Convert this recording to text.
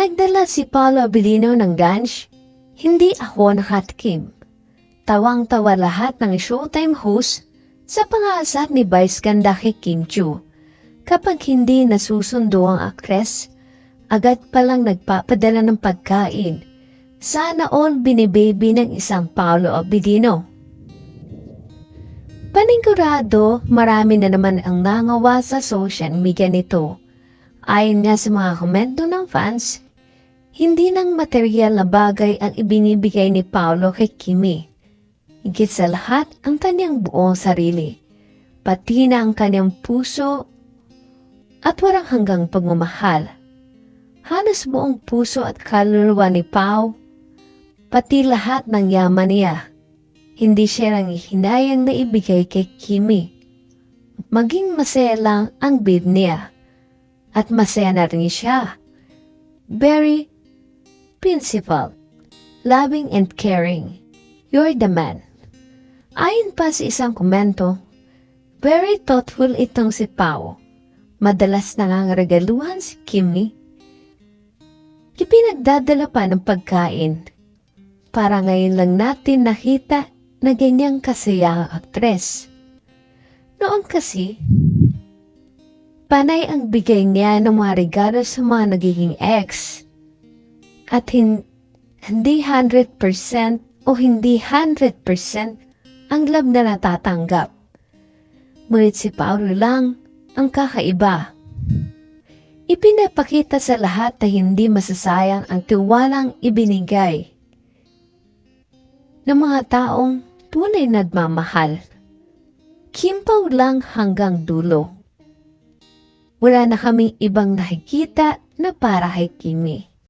Nagdala si Paolo Abilino ng gansh. Hindi ako nakatikim. Tawang-tawa lahat ng showtime host sa pangaasar ni Vice Ganda kay Kim Chu. Kapag hindi nasusundo ang aktres, agad palang nagpapadala ng pagkain. Sana all binibaby ng isang Paolo Abilino. Panigurado, marami na naman ang nangawa sa social media nito. Ayon nga sa mga komento ng fans, hindi ng material na bagay ang ibinibigay ni Paolo kay Kimi. Higit sa lahat ang kanyang buong sarili, pati na ang kanyang puso at walang hanggang pagmamahal. Halos buong puso at kaluluwa ni Pao, pati lahat ng yaman niya. Hindi siya lang hinayang na ibigay kay Kimi. Maging masaya lang ang bid niya. At masaya na rin siya. Very principled, loving and caring. You're the man. Ayon pa sa isang komento, very thoughtful itong si Pao. Madalas nangangaregaluhan si Kimi. Ipinagdadala pa ng pagkain. Para ngayon lang natin nakita na ganyang kasaya ang aktres. Noon kasi, panay ang bigay niya ng mga regalo sa mga nagiging ex. At hin- hindi 100% o hindi 100% ang love na natatanggap. Ngunit si Paolo lang ang kakaiba. Ipinapakita sa lahat na hindi masasayang ang tiwalang ibinigay ng mga taong tunay na nagmamahal. Kimpaw lang hanggang dulo. Wala na kaming ibang nakikita na para kay Kimi.